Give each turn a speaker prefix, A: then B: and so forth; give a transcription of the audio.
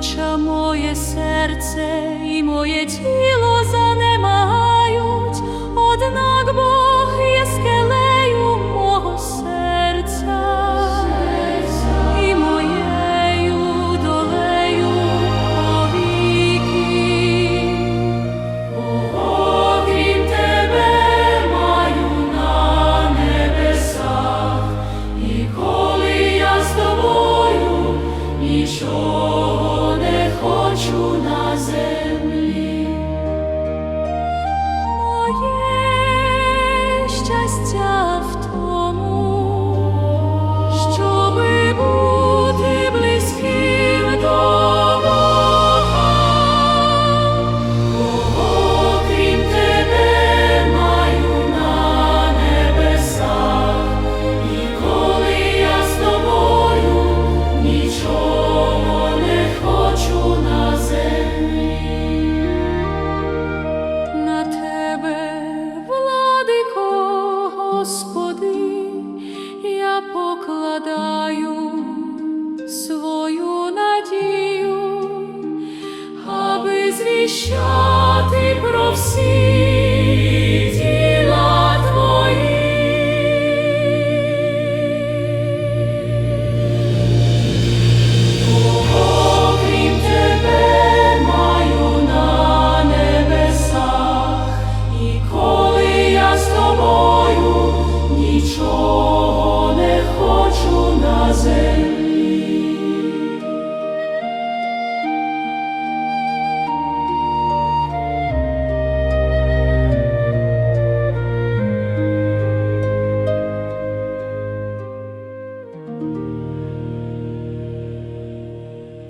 A: душа, моє серце і моє тіло занемагають, однак Бог є скелею мого серця. І моєю долею повіки. Окрім тебе маю на небесах, і коли я з тобою нічого Почуна. Покладаю свою надію аби звіщати про всі